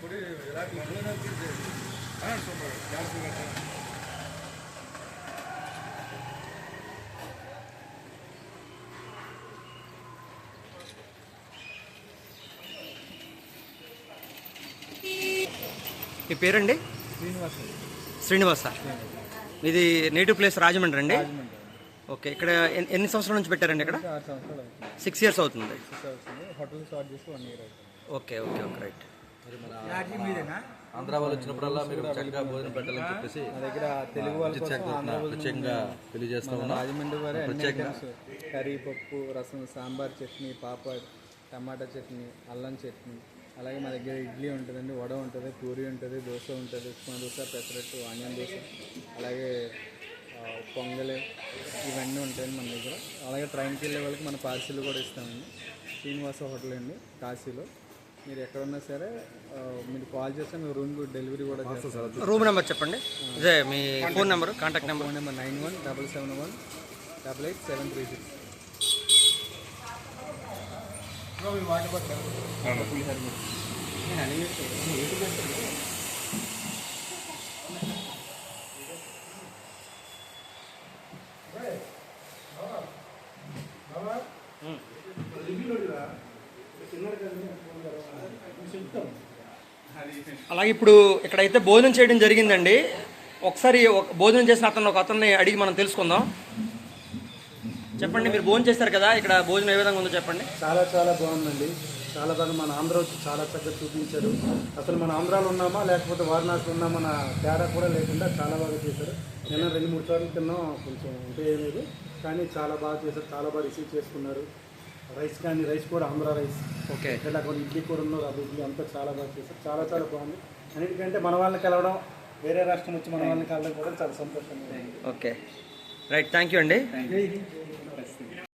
ಕೊಡಿ ಇಲಾಖೆ ಹಾಂ ಸುಮ್ಮನೆ ಜಾಸ್ತಿ మీ పేరండి శ్రీనివాస్ శ్రీనివాస ఇది నేటివ్ ప్లేస్ రాజమండ్రి అండి రాజమండ్రి ఓకే ఇక్కడ ఎన్- ఎన్ని సంవత్సరాల నుంచి పెట్టారండి ఇక్కడ ఆరు సంవత్సరాలు అవుతుంది సిక్స్ ఇయర్స్ అవుతుంది సిక్స్ అవుతుంది హోటల్ స్టార్ట్ చేసి వన్ ఇయర్ అవుతుంది okay okay okay right Andhra వాళ్ళు వచ్చినప్పుడల్లా మీరు చక్కగా భోజనం పెట్టాలని చెప్పేసి మా దగ్గర తెలుగు వాళ్ళ ప్రత్యేకంగా తెలియజేస్తా ఉన్నాం. రాజమండ్రి వారి అన్ని ఐటమ్స్ కర్రీ పప్పు రసం సాంబార్ చట్నీ పాపడ్ టమాటా చట్నీ అల్లం చట్నీ అలాగే మా దగ్గర ఇడ్లీ ఉంటుందండి వడ ఉంటుంది పూరి ఉంటుంది దోశ ఉంటుంది ఉప్మా దోశ పెసరట్టు ఆనియన్ దోశ అలాగే పొంగల్ ఇవన్నీ ఉంటాయండి మన దగ్గర. అలాగే ట్రైన్కి వెళ్ళే వాళ్ళకి మన పార్సిల్ కూడా ఇస్తామండి. శ్రీనివాస హోటల్ అండి కాశీలో. మీరు ఎక్కడున్నా సరే మీరు కాల్ చేస్తే మేము రూమ్ డెలివరీ కూడా చేస్తాం రూమ్ నెంబర్ చెప్పండి. ఇదే మీ phone number contact number phone number. Nine one double seven one double eight seven three six. అలాగే ఇప్పుడు ఇక్కడైతే భోజనం చేయడం జరిగిందండి. ఒకసారి ఒక- భోజనం చేసిన అతను ఒక అతన్ని అడిగి మనం తెలుసుకుందాం. చెప్పండి మీరు భోజనం చేస్తారు కదా ఇక్కడ భోజనం ఏ విధంగా ఉందో చెప్పండి. చాలా చాలా బాగుందండి. చాలా బాగా మన ఆంధ్ర వచ్చి చాలా చక్కగా చూపించారు. అసలు మన ఆంధ్రాలో ఉన్నామా లేకపోతే వారణాసి ఉన్నామా తేడా కూడా లేకుండా చాలా బాగా చేశారు. నిన్న రెండు మూడు సార్లు తిన్నాం కొంచెం ఉంటే లేదు. కానీ చాలా బాగా చేశారు చాలా బాగా రిసీవ్ చేసుకున్నారు. రైస్ కానీ రైస్ కూడా ఆంధ్ర రైస్. ఓకే. ఇలా కొన్ని ఇడ్లీ కూడా ఉన్నారు అది ఇడ్లీ అంతా చాలా బాగా చేశారు చాలా చాలా బాగుంది. అన్నిటికంటే మన వాళ్ళని కలవడం వేరే రాష్ట్రం వచ్చి మన వాళ్ళని కలవడం కూడా చాలా సంతోషంగా ఓకే రైట్ థ్యాంక్ యూ అండి.